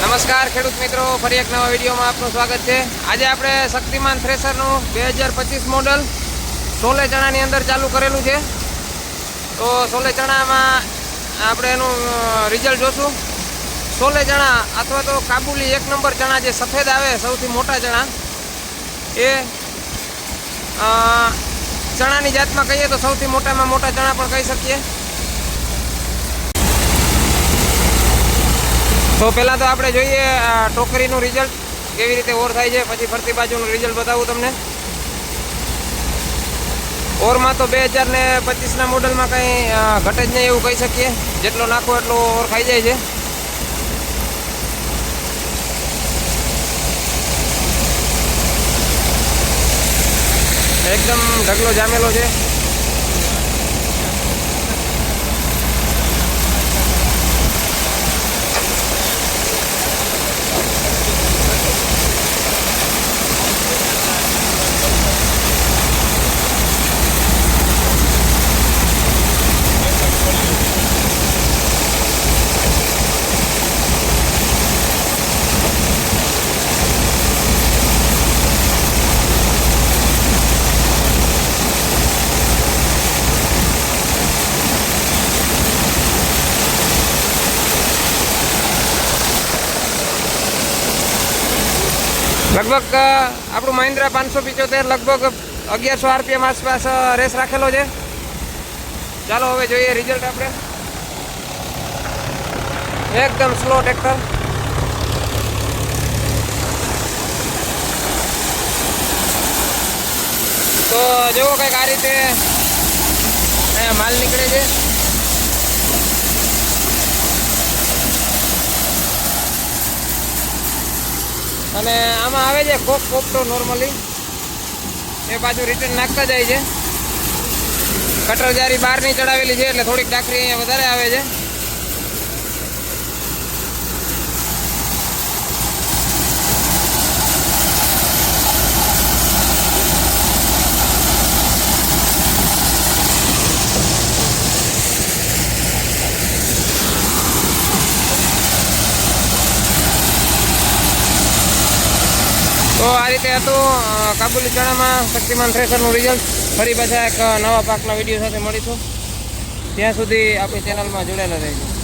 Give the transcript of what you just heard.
નમસ્કાર, ખેડૂત મિત્રો. ફરી એક નવા વિડીયોમાં આપનું સ્વાગત છે. આજે આપણે શક્તિમાન થ્રેસરનું બે હજાર પચીસ મોડલ સોલે ચણાની અંદર ચાલુ કરેલું છે. તો સોલે ચણામાં આપણે એનું રિઝલ્ટ જોશું. સોલે ચણા અથવા તો કાબુલી એક નંબર ચણા જે સફેદ આવે, સૌથી મોટા ચણા, એ ચણાની જાતમાં કહીએ તો સૌથી મોટામાં મોટા ચણા પણ કહી શકીએ. તો પહેલાં તો આપણે જોઈએ ટોકરીનું રિઝલ્ટ કેવી રીતે ઓર થાય છે, પછી ફરતી બાજુનું રિઝલ્ટ બતાવું તમને. ઓરમાં તો બે હજાર ને પચીસના મોડલમાં કંઈ ઘટે જ નહીં એવું કહી શકીએ. જેટલો નાખો એટલો ઓર ખાઈ જાય છે. એકદમ ઢગલો જામેલો છે. લગભગ આપણું મહિન્દ્રા પાંચસો પિચોતેર લગભગ અગિયારસો આરપીએમ આસપાસ રેસ રાખેલો છે. ચાલો હવે જોઈએ રિઝલ્ટ આપણે. એકદમ સ્લો ટ્રેક્ટર તો જુઓ કંઈક આ રીતે માલ નીકળે છે. અને આમાં આવે છે કોક કોપટો નોર્મલી એ પાછું રિટર્ન નાખતા જાય છે. કટર જારી બહારની ચડાવેલી છે એટલે થોડીક ટાકરી અહીંયા વધારે આવે છે. તો આ રીતે હતું. કાબુલી ચણામાં શક્તિમાન થ્રેસરનું રિઝલ્ટ ફરી પાછા એક નવા પાકના વીડિયો સાથે મળીશું. ત્યાં સુધી આપણી ચેનલમાં જોડાયેલા રહેજો.